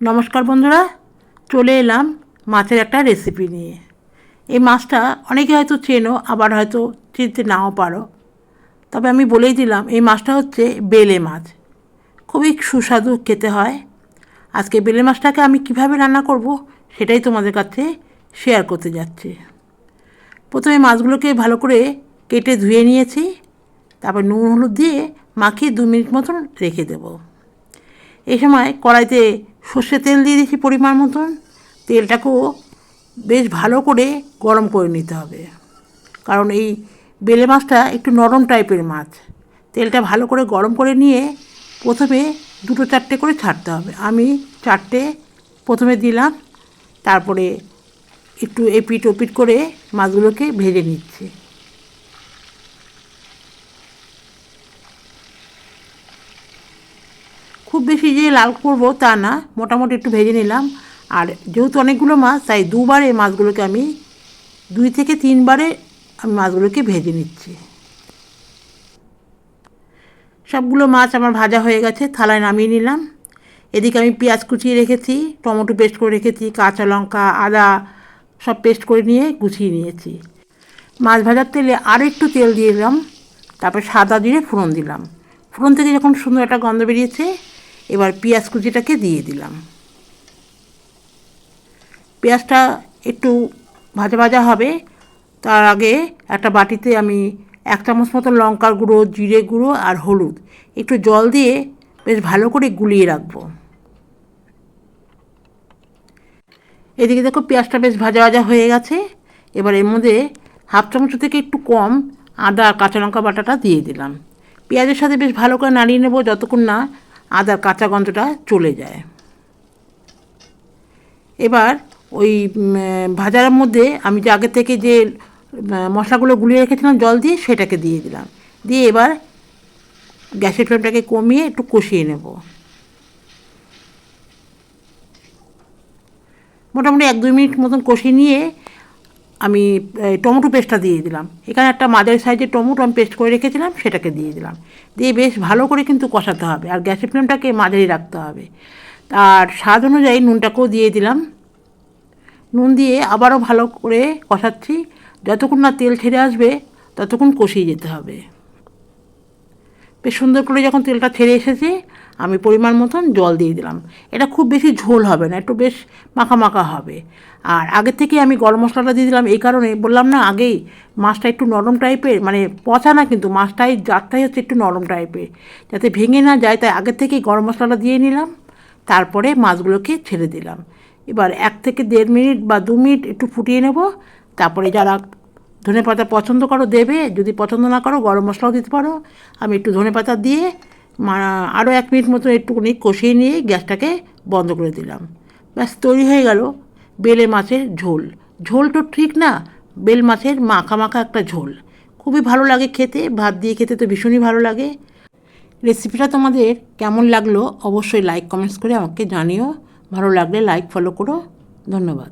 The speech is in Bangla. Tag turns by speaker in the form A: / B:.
A: নমস্কার বন্ধুরা, চলে এলাম মাছের একটা রেসিপি নিয়ে। এই মাছটা অনেকে হয়তো চেনো, আবার হয়তো চিনতে নাও পারো। তবে আমি বলেই দিলাম, এই মাছটা হচ্ছে বেলে মাছ। খুবই সুস্বাদু খেতে হয়। আজকে বেলে মাছটাকে আমি কীভাবে রান্না করব সেটাই তোমাদের কাছে শেয়ার করতে যাচ্ছি। প্রথমে মাছগুলোকে ভালো করে কেটে ধুয়ে নিয়েছি। তারপর নুন, হলুদ দিয়ে মাখিয়ে দু মিনিট মতন রেখে দেবো। এই সময় কড়াইতে সর্ষে তেল দিয়ে দিয়েছি পরিমাণ মতন। তেলটাকেও বেশ ভালো করে গরম করে নিতে হবে। কারণ এই বেলে মাছটা একটু নরম টাইপের মাছ। তেলটা ভালো করে গরম করে নিয়ে প্রথমে দুটো চারটে করে ছাড়তে হবে। আমি চারটে প্রথমে দিলাম, তারপরে একটু এপিট ওপিট করে মাছগুলোকে ভেজে নিচ্ছি। খুব বেশি যে লাল করব তা না, মোটামুটি একটু ভেজে নিলাম। আর যেহেতু অনেকগুলো মাছ, তাই দুবারে মাছগুলোকে আমি দুই থেকে তিনবারে আমি মাছগুলোকে ভেজে নিচ্ছি। সবগুলো মাছ আমার ভাজা হয়ে গেছে, থালায় নামিয়ে নিলাম। এদিকে আমি পেঁয়াজ কুচিয়ে রেখেছি, টমেটো পেস্ট করে রেখেছি, কাঁচা লঙ্কা, আদা সব পেস্ট করে নিয়ে গুছিয়ে নিয়েছি। মাছ ভাজার তেলে আর একটু তেল দিয়ে দিলাম, তারপর সাদা জিরে ফোড়ন দিলাম। ফোড়ন থেকে যখন সুন্দর একটা গন্ধ বেরিয়েছে এবার পেঁয়াজ কুচিটাকে দিয়ে দিলাম। পেঁয়াজটা একটু ভাজা ভাজা হবে। তার আগে একটা বাটিতে আমি এক চামচ মতো লঙ্কার গুঁড়ো, জিরে গুঁড়ো আর হলুদ একটু জল দিয়ে বেশ ভালো করে গুলিয়ে রাখব। এদিকে দেখো পেঁয়াজটা বেশ ভাজা ভাজা হয়ে গেছে। এবার এর মধ্যে হাফ চামচ থেকে একটু কম আদা আর কাঁচা লঙ্কা বাটাটা দিয়ে দিলাম। পেঁয়াজের সাথে বেশ ভালো করে নাড়িয়ে নেব, যতক্ষণ না আদার কাঁচা গন্ধটা চলে যায়। এবার ওই ভাজার মধ্যে আমি যে আগে থেকে যে মশলাগুলো গুলিয়ে রেখেছিলাম জল দিয়ে, সেটাকে দিয়ে দিলাম। দিয়ে এবার গ্যাসের ফ্লেমটাকে কমিয়ে একটু কষিয়ে নেব। মোটামুটি এক দুই মিনিট মতন কষিয়ে নিয়ে আমি টমেটো পেস্টটা দিয়ে দিলাম। এখানে একটা মাঝারি সাইজের টমেটো আমি পেস্ট করে রেখেছিলাম, সেটাকে দিয়ে দিলাম। দিয়ে বেশ ভালো করে কিন্তু কষাতে হবে, আর গ্যাসের ফ্লেমটাকে মাঝারি রাখতে হবে। আর স্বাদ অনুযায়ী নুনটাকেও দিয়ে দিলাম। নুন দিয়ে আবারও ভালো করে কষাচ্ছি। যতক্ষণ না তেল ছেড়ে আসবে, ততক্ষণ কষিয়ে যেতে হবে। বেশ সুন্দর করে যখন তেলটা ছেড়ে এসেছে, আমি পরিমাণ মতন জল দিয়ে দিলাম। এটা খুব বেশি ঝোল হবে না, একটু বেশ মাখা মাখা হবে। আর আগের থেকে আমি গরম মশলাটা দিয়ে দিলাম এই কারণে, বললাম না আগেই মাছটা একটু নরম টাইপের মানে পচা না কিন্তু মাছটাই জাতটাই হচ্ছে একটু নরম টাইপের, যাতে ভেঙে না যায়। তাই আগের থেকেই গরম মশলাটা দিয়ে নিলাম, তারপরে মাছগুলোকে ছেড়ে দিলাম। এবার এক থেকে দেড় মিনিট বা দু মিনিট একটু ফুটিয়ে নেব, তারপরে যারা ধনে পাতা পছন্দ করো, দেবে। যদি পছন্দ না করো, গরম মশলাও দিতে পারো। আমি একটু ধনে পাতা দিয়ে আরও এক মিনিট মতো একটুখানি কষিয়ে নিয়ে গ্যাসটাকে বন্ধ করে দিলাম। ব্যাস, তৈরি হয়ে গেল বেলে মাছের ঝোল। ঝোল তো ঠিক না, বেল মাছের মাখা মাখা একটা ঝোল। খুবই ভালো লাগে খেতে, ভাত দিয়ে খেতে তো ভীষণই ভালো লাগে। রেসিপিটা তোমাদের কেমন লাগল অবশ্যই লাইক, কমেন্টস করে আমাকে জানিও। ভালো লাগলে লাইক, ফলো করো। ধন্যবাদ।